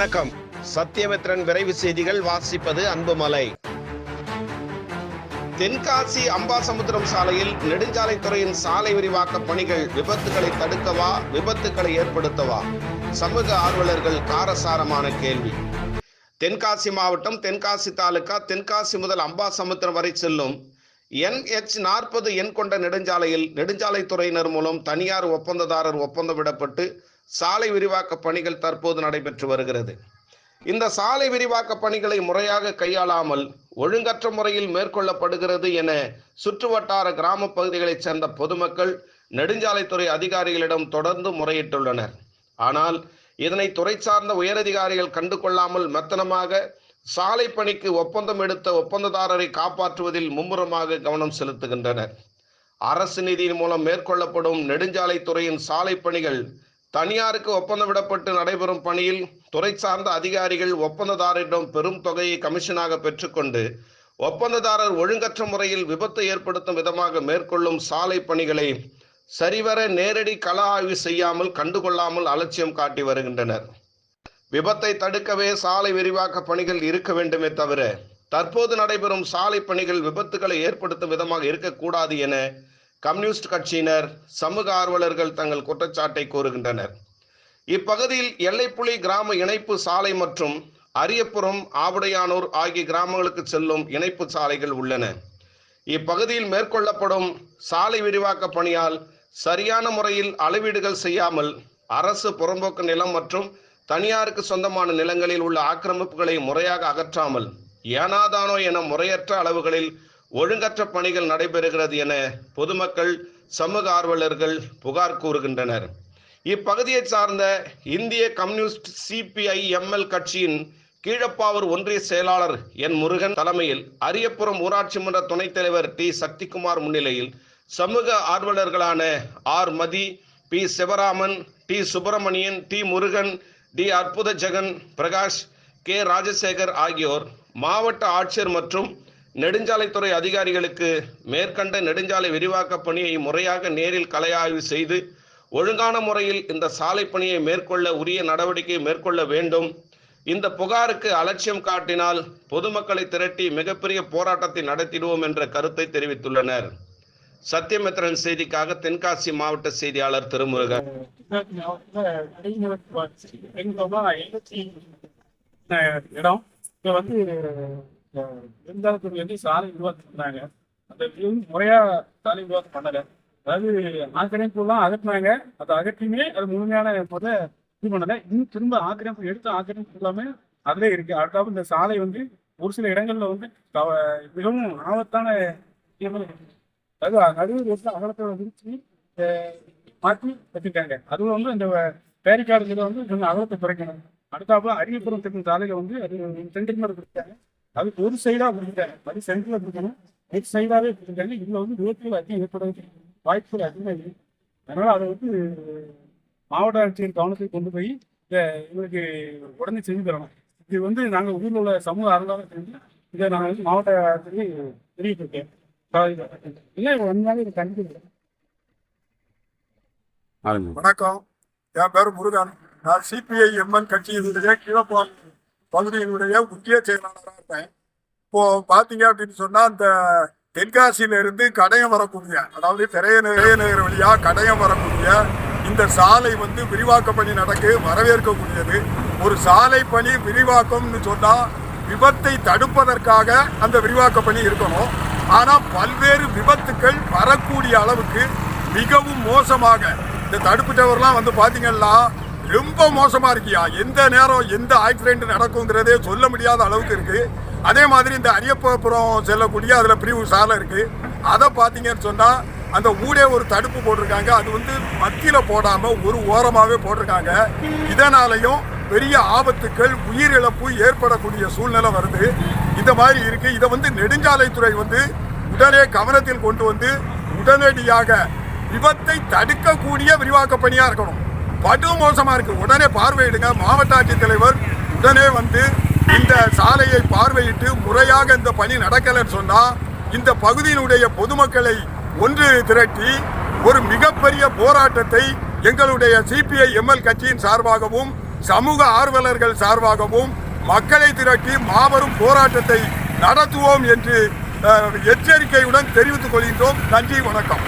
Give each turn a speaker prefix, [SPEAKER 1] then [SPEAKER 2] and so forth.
[SPEAKER 1] வணக்கம். சத்தியமித்ரன் விரைவு செய்திகள் வாசிப்பது அன்புமலை. தென்காசி அம்பாசமுத்திரம் சாலையில் நெடுஞ்சாலைத்துறையின் சாலை விரிவாக்க பணிகள் விபத்துகளை தடுக்கவா விபத்துகளை ஏற்படுத்தவா சமூக ஆர்வலர்கள் காரசாரமான கேள்வி. தென்காசி மாவட்டம் தென்காசி தாலுகா தென்காசி முதல் அம்பாசமுத்திரம் வரை செல்லும் என்ஹெச் நாற்பது எண் கொண்ட நெடுஞ்சாலையில் நெடுஞ்சாலைத்துறையினர் மூலம் தனியார் ஒப்பந்ததாரர் ஒப்பந்தம் விடப்பட்டு சாலை விரிவாக்க பணிகள் தற்போது நடைபெற்று வருகிறது. இந்த சாலை விரிவாக்க பணிகளை முறையாக கையாளாமல் ஒழுங்கற்ற முறையில் மேற்கொள்ளப்படுகிறது என சுற்றுவட்டார கிராம பகுதிகளைச் சேர்ந்த பொதுமக்கள் நெடுஞ்சாலைத்துறை அதிகாரிகளிடம் தொடர்ந்து முறையிட்டுள்ளனர். ஆனால் இதனை துறை சார்ந்த உயரதிகாரிகள் கண்டு கொள்ளாமல் மெத்தனமாக சாலை பணிக்கு ஒப்பந்தம் எடுத்த ஒப்பந்ததாரரை காப்பாற்றுவதில் மும்முரமாக கவனம் செலுத்துகின்றனர். அரசு நிதியின் மூலம் மேற்கொள்ளப்படும் நெடுஞ்சாலைத்துறையின் சாலை பணிகள் தனியாருக்கு ஒப்பந்தம் விடப்பட்டு நடைபெறும் பணியில் துறை சார்ந்த அதிகாரிகள் ஒப்பந்ததாரரிடம் பெரும் தொகையை கமிஷனாக பெற்றுக்கொண்டு ஒப்பந்ததாரர் ஒழுங்கற்ற முறையில் விபத்தை ஏற்படுத்தும் விதமாக மேற்கொள்ளும் சாலை பணிகளை சரிவர நேரடி கள ஆய்வு செய்யாமல் கண்டுகொள்ளாமல் அலட்சியம் காட்டி வருகின்றனர். விபத்தை தடுக்கவே சாலை விரிவாக்க பணிகள் இருக்க வேண்டுமே தவிர தற்போது நடைபெறும் சாலை பணிகள் விபத்துகளை ஏற்படுத்தும் விதமாக இருக்கக்கூடாது என கம்யூனிஸ்ட் கட்சியினர் சமூக ஆர்வலர்கள் தங்கள் குற்றச்சாட்டை கூறுகின்றனர். இப்பகுதியில் எல்லைப்புலி கிராம இணைப்பு சாலை மற்றும் அரியப்புறம் ஆவுடையானூர் ஆகிய கிராமங்களுக்கு செல்லும் இணைப்பு சாலைகள் உள்ளன. இப்பகுதியில் மேற்கொள்ளப்படும் சாலை விரிவாக்க பணியால் சரியான முறையில் அளவீடுகள் செய்யாமல் அரசு புறம்போக்கு நிலம் மற்றும் தனியாருக்கு சொந்தமான நிலங்களில் உள்ள ஆக்கிரமிப்புகளை முறையாக அகற்றாமல் ஏனாதானோ என முறையற்ற அளவுகளில் ஒழுங்கற்ற பணிகள் நடைபெறுகிறது என பொதுமக்கள் சமூக ஆர்வலர்கள் புகார் கூறுகின்றனர். இப்பகுதியை சார்ந்த இந்திய கம்யூனிஸ்ட் சிபிஐ எம்எல் கட்சியின் கீழப்பாவூர் ஒன்றிய செயலாளர் என் முருகன் தலைமையில் அரியப்புறம் ஊராட்சி மன்ற துணைத் தலைவர் டி. சக்திகுமார் முன்னிலையில் சமூக ஆர்வலர்களான R. Mathi P. Sivaraman T. Subramanian T. Murugan T. Arputha Jegan Prakash K. Rajasekar ஆகியோர் மாவட்ட ஆட்சியர் மற்றும் நெடுஞ்சாலைத்துறை அதிகாரிகளுக்கு மேற்கண்ட நெடுஞ்சாலை விரிவாக்க பணியை முறையாக நேரில் கலையாய்வு செய்து ஒழுங்கான முறையில் இந்த சாலை பணியை மேற்கொள்ள உரிய நடவடிக்கை மேற்கொள்ள வேண்டும் இந்த புகாருக்கு அலட்சியம் காட்டினால் பொதுமக்களை திரட்டி மிகப்பெரிய போராட்டத்தை நடத்திடுவோம் என்ற கருத்தை தெரிவித்துள்ளனர் சத்தியமித்ரன் செய்திக்காக தென்காசி மாவட்ட செய்தியாளர் திருமுருகன்
[SPEAKER 2] இடம் இப்ப வந்து இருந்தாலும் வந்து சாலை விரிவாக்கம் பண்ணாங்க. அந்த முறையா சாலை உருவாக்கம் பண்ணல. அதாவது ஆக்கிரமிப்புலாம் அகற்றினாங்க. அதை அகற்றியுமே அது முழுமையான முத இது பண்ணல. இன்னும் திரும்ப ஆக்கிரமிப்பு எடுத்த ஆக்கிரமிப்பு எல்லாமே அதிலே இருக்கு. அடுத்தாப்புல இந்த சாலை வந்து ஒரு சில இடங்கள்ல வந்து மிகவும் ஆபத்தான அது அதாவது நடுவு ரோட்ல அகலத்தை விரிச்சு மாற்றி வச்சிருக்காங்க. அதுவும் வந்து இந்த பேரிக்காடு வந்து கொஞ்சம் அகலத்தை குறைக்கணும். அடுத்தாப்புல அரியபுரம் திட்டம் சாலையில வந்து அது சென்டிமீட்டர் கொடுத்தாங்க அதுக்கு ஒரு சைடா கொடுத்துட்டாங்க அது சென்டர்ல கொடுக்கணும் ஒரு சைடாவே கொடுத்துட்டாங்க இதுல வந்து விபத்துகள் அதிகம் ஏற்படுவதற்கு வாய்ப்புகள் அதிகமாக இருக்கு. அதனால அதை வந்து மாவட்ட ஆட்சியர் கவனத்துக்கு கொண்டு போய் இதை எங்களுக்கு உடனே செஞ்சு தரணும். இது வந்து நாங்கள் ஊரில் உள்ள சமூக அறந்தாலும் செஞ்சு இதை நாங்கள் வந்து மாவட்ட ஆட்சியருக்கு தெரிவித்திருக்கேன் இல்லை ஒன்றாவே இது கண்டிப்பாக
[SPEAKER 3] வணக்கம். என் பேர் முருகன். நான் சிபிஐ எம்என் கட்சியினுடைய கீழப்பால் பகுதியினுடைய முக்கிய செயலாளராக இருப்பேன். இப்போ பார்த்தீங்க அப்படின்னு சொன்னா அந்த தென்காசியில இருந்து கடையம் வரக்கூடிய அதாவது பெரிய நகர் வழியா கடையம் வரக்கூடிய இந்த சாலை வந்து விரிவாக்க பணி நடக்கு வரவேற்கக்கூடியது. ஒரு சாலை பணி விரிவாக்கம்னு சொன்னா விபத்தை தடுப்பதற்காக அந்த விரிவாக்க பணி இருக்கணும். ஆனால் பல்வேறு விபத்துக்கள் வரக்கூடிய அளவுக்கு மிகவும் மோசமாக இந்த தடுப்பு டவர்லாம் வந்து பார்த்தீங்கன்னா ரொம்ப மோசமாக இருக்கியா? எந்த நேரம் எந்த ஆக்சிடென்ட் நடக்குங்கிறதே சொல்ல முடியாத அளவுக்கு இருக்குது அதே மாதிரி இந்த அரியப்பபுரம் செல்லக்கூடிய அதில் பிரிவு சாலை இருக்குது அதை பார்த்தீங்கன்னு சொன்னால் அந்த ஊடே ஒரு தடுப்பு போட்டிருக்காங்க. அது வந்து மத்தியில் போடாமல் ஒரு ஓரமாகவே போட்டிருக்காங்க. இதனாலையும் பெரிய ஆபத்துக்கள் உயிரிழப்பு ஏற்படக்கூடிய சூழ்நிலை வருது. இந்த மாதிரி இருக்குது இதை வந்து நெடுஞ்சாலைத்துறை வந்து உடனே கவனத்தில் கொண்டு வந்து உடனடியாக விபத்தை தடுக்கக்கூடிய விரிவாக்க பணியாக இருக்கணும். படு மோசமாக இருக்கு. உடனே பார்வையிடுங்க. மாவட்ட ஆட்சித்தலைவர் உடனே வந்து இந்த சாலையை பார்வையிட்டு முறையாக இந்த பணி நடக்கலைன்னு சொன்னால் இந்த பகுதியினுடைய பொதுமக்களை ஒன்று திரட்டி ஒரு மிகப்பெரிய போராட்டத்தை எங்களுடைய சிபிஐ எம்எல் கட்சியின் சார்பாகவும் சமூக ஆர்வலர்கள் சார்பாகவும் மக்களை திரட்டி மாபெரும் போராட்டத்தை நடத்துவோம் என்று எச்சரிக்கையுடன் தெரிவித்துக் கொள்கின்றோம். நன்றி வணக்கம்.